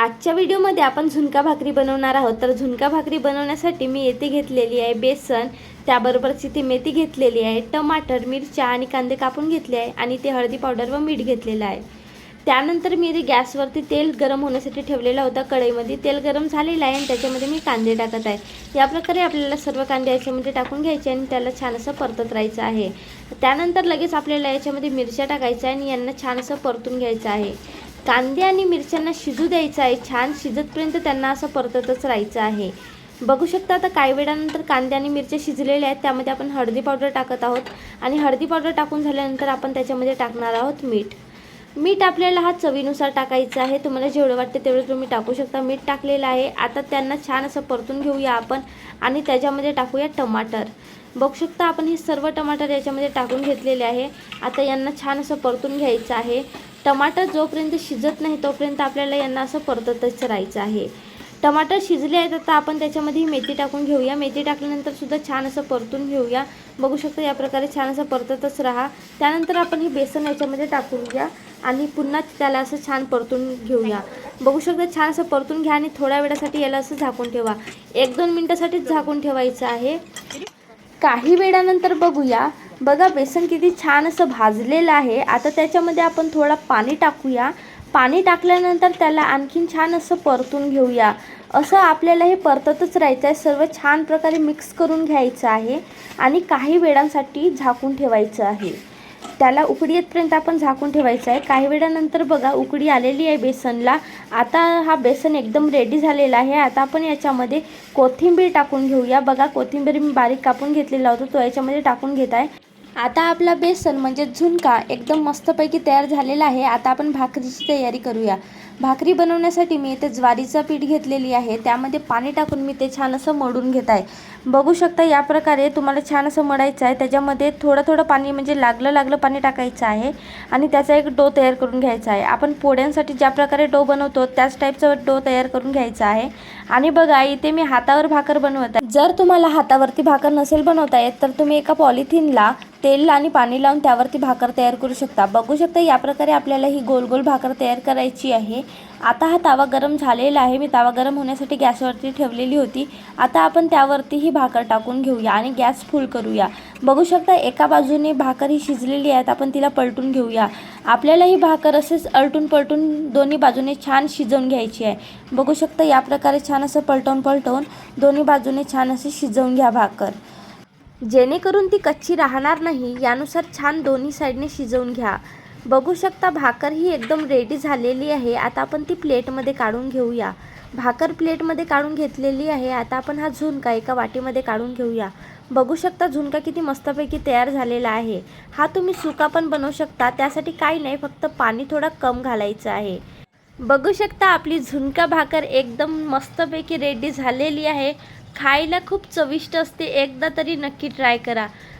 आजच्या व्हिडिओमध्ये आपण झुणका भाकरी बनवणार आहोत. तर झुणका भाकरी बनवण्यासाठी मी येथे घेतलेली आहे बेसन त्याबरोबरच इथे मेथी घेतलेली आहे टमाटर मिरच्या आणि कांदे कापून घेतले आहे आणि ते हळदी पावडर व मीठ घेतलेलं आहे. त्यानंतर मी इथे गॅसवरती तेल गरम होण्यासाठी ठेवलेला होता. कढईमध्ये तेल गरम झालेलं आहे आणि त्याच्यामध्ये मी कांदे टाकत आहे. या प्रकारे आपल्याला सर्व कांदे याच्यामध्ये टाकून घ्यायचे आणि त्याला छान असं परतत राहायचं आहे. त्यानंतर लगेच आपल्याला याच्यामध्ये मिरच्या टाकायच्या आणि यांना छान असं परतून घ्यायचं आहे. कांदे आणि मिरच्यांना शिजू द्यायचं आहे. छान शिजतपर्यंत त्यांना असं परततच राहायचं आहे. बघू शकता आता काही वेळानंतर कांदे आणि मिरच्या शिजलेल्या आहेत. त्यामध्ये आपण हळदी पावडर टाकत आहोत आणि हळदी पावडर टाकून झाल्यानंतर आपण त्याच्यामध्ये टाकणार आहोत मीठ. मीठ आपल्याला हा चवीनुसार टाकायचं आहे. तुम्हाला जेवढं वाटतं तेवढं तुम्ही टाकू शकता. मीठ टाकलेलं आहे. आता त्यांना छान असं परतून घेऊया आपण आणि त्याच्यामध्ये टाकूया टमाटर. बघू शकता आपण हे सर्व टमाटर याच्यामध्ये टाकून घेतलेले आहे. आता यांना छान असं परतून घ्यायचं आहे. टमाटर जोपर्यंत शिजत नाही तोपर्यंत आपल्याला यांना असं परततच राहायचं आहे. टमाटर शिजले आहेत आता आपण त्याच्यामध्ये मेथी टाकून घेऊया. मेथी टाकल्यानंतर सुद्धा छान असं परतून घेऊया. बघू शकता या प्रकारे छान असं परततच राहा. त्यानंतर आपण हे बेसन याच्यामध्ये टाकून घ्या आणि पुन्हा त्याला असं छान परतून घेऊया. बघू शकता छान असं परतून घ्या आणि थोड्या वेळासाठी याला असं झाकून ठेवा. एक दोन मिनटासाठीच झाकून ठेवायचं आहे. काही वेळानंतर बघूया. बघा बेसन किती छान असं भाजलेलं आहे. आता त्याच्यामध्ये आपण थोडा पाणी टाकूया. पाणी टाकल्यानंतर त्याला आणखीन छान असं परतून घेऊया. असं आपल्याला हे परततच राहायचं आहे. सर्व छान प्रकारे मिक्स करून घ्यायचं आहे आणि काही वेळांसाठी झाकून ठेवायचं आहे. त्याला उकडी येतपर्यंत आपण झाकून ठेवायचं आहे. काही वेळानंतर बघा उकडी आलेली आहे बेसनला. आता हा बेसन एकदम रेडी झालेला आहे. आता आपण याच्यामध्ये कोथिंबीर टाकून घेऊया. बघा कोथिंबीर मी बारीक कापून घेतलेला होतो. तो याच्यामध्ये टाकून घेत आहे. आता आपला बेसन म्हणजे झुणका एकदम मस्तपैकी तयार झालेला आहे. आता आपण भाकरीची तयारी करूया. भाकरी बनवण्यासाठी मी इथे ज्वारीचं पीठ घेतलेली आहे. त्यामध्ये पाणी टाकून मी ते छान असं मळून घेत आहे. बघू शकता या प्रकारे तुम्हाला छान असं मळायचं आहे. त्याच्यामध्ये थोडं थोडं पाणी म्हणजे लागलं लागलं पाणी टाकायचं आहे आणि त्याचा एक डो तयार करून घ्यायचा आहे. आपण पोड्यांसाठी ज्या प्रकारे डो बनवतो त्याच टाईपचा डो तयार करून घ्यायचा आहे. आणि बघा इथे मी हातावर भाकर बनवत आहे. जर तुम्हाला हातावरती भाकर नसेल बनवता येत तर तुम्ही एका पॉलिथिनला तेल आणि पाणी लावून त्यावरती भाकर तयार करू शकता. बघू शकता या प्रकारे आपल्याला ही गोल गोल भाकर तयार करायची आहे. आता हा तावा गरम झालेला आहे. मी तावा गरम होण्यासाठी गॅसवरती ठेवलेली होती. आता आपण त्यावरती ही भाकर टाकून घेऊया आणि गॅस फुल करूया. बघू शकता एका बाजूने भाकर ही शिजलेली आहेत. आपण तिला पलटून घेऊया. आपल्याला ही भाकर असेच अलटून पलटून दोन्ही बाजूने छान शिजवून घ्यायची आहे. बघू शकता या प्रकारे छान असं पलटवून पलटवून दोन्ही बाजूने छान असे शिजवून घ्या भाकर. जेणेकरून ती कच्ची राहणार नाही यानुसार छान दोन्ही साईडने शिजवून घ्या. बघू शकता भाकर ही एकदम रेडी झालेली आहे. आता आपण ती प्लेटमध्ये काढून घेऊया. भाकर प्लेटमध्ये काढून घेतलेली आहे. आता आपण हा झुणका एका वाटीमध्ये काढून घेऊया. बघू शकता झुणका किती मस्तपैकी तयार झालेला आहे. हा तुम्ही सुका पण बनवू शकता. त्यासाठी काही नाही फक्त पाणी थोडं कम घालायचं आहे. बघू शकता आपली झुणका भाकर एकदम मस्तपैकी रेडी झालेली आहे. खायला खूप चविष्ट असते. एकदा तरी नक्की ट्राय करा.